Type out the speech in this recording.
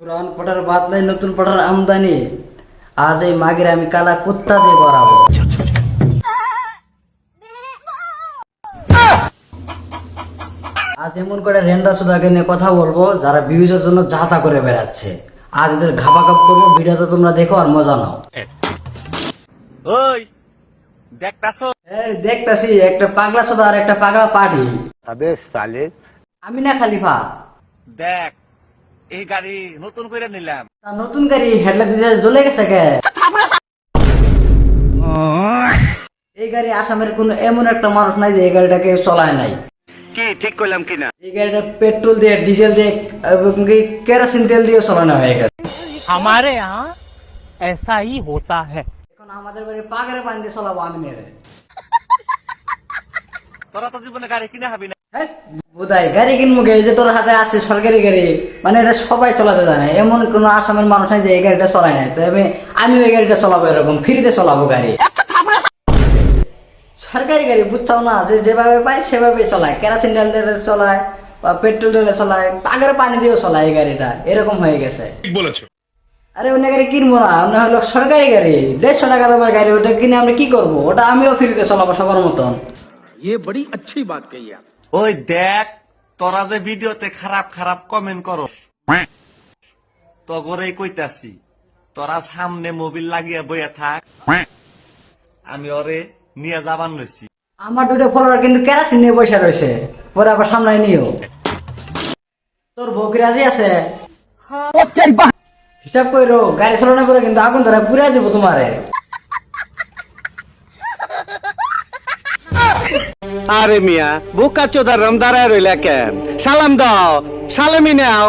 পুরান পটার বাদ নাই, নতুন পটার আমদানি। আজ এই মাগের আমি কালা কুত্তা দিয়ে করাবো আজ এমন করে রেন্ডা সুদাকে নিয়ে কথা বলব, যারা ভিউজের জন্য যাতা করে বেড়াচ্ছে। আজ এদের ঘাপা কাপ করব, ভিডিওটা তোমরা দেখো আর মজা নাও। ওই দেখতাছো এই দেখতাছি একটা পাগলা সুদা আর একটা পাগলা পার্টি अबे साले আমি না খালিফা দেখ এই গাড়ি নতুন করে নিলাম তা নতুন গাড়ি হেডলাইট দিতে জ্বলে গেছে কে এই গাড়ি আসামের কোন এমন একটা মানুষ নাই যে এই গাড়িটাকে চলায় নাই কি ঠিক করলাম কিনা এই গাড়িটা পেট্রোল দিয়ে ডিজেল দিয়ে এবং কি কেরোসিন তেল দিয়ে চালানো হয়ে গেছে हमारे यहाँ ऐसा ही होता है এখন আমাদের বাড়ি পাগের দিয়ে চলাবো আমি নেড়ে। তোরা তো জীবনে গাড়ি কিনে হাবি না। বোধহয় গাড়ি কিনবো গে, এই যে তোর হাতে আছে সরকারি গাড়ি মানে এটা সবাই চালাতে জানে। এমন কোন আসামের মানুষ নাই যে এই গাড়িটা চলায় নাই। তো আমি আমি ওই গাড়িটা চালাবো এরকম ফ্রিতে চালাবো গাড়ি। সরকারি গাড়ি বুঝছাও না যে যেভাবে পাই সেভাবে চলায়। কেরাসিন তেল দিয়ে চলায় বা পেট্রোল তেলে চলায় পাগের পানি দিয়েও চলায় এই গাড়িটা। এরকম হয়ে গেছে। আরে অন্য গাড়ি কিনবো না আমরা হলো সরকারি গাড়ি। দেড়শো টাকা দামের গাড়ি ওটা কিনে আমরা কি করব? ওটা আমিও ফ্রিতে চালাবো সবার মতন। ওই দেখ তোরা যে ভিডিওতে খারাপ খারাপ কমেন্ট করো তগরেই কইতাছি তোরা সামনে মোবিল লাগিয়ে বইয়া থাক। আমি ওরে নিয়ে যাবান লইছি আমার দুটো ফলোয়ার কিন্তু কেরাসিন নিয়ে বসে রয়েছে পরে আবার সামলাই নিও। তোর বউ কি রাজি আছে? হিসাব করো গাড়ি চালানো করে কিন্তু আগুন ধরে পুরা দিব তোমারে। আরে মিয়া, বোকা চোদা রমদারায় রইলা কেন? সালাম দাও, সালামি নাও।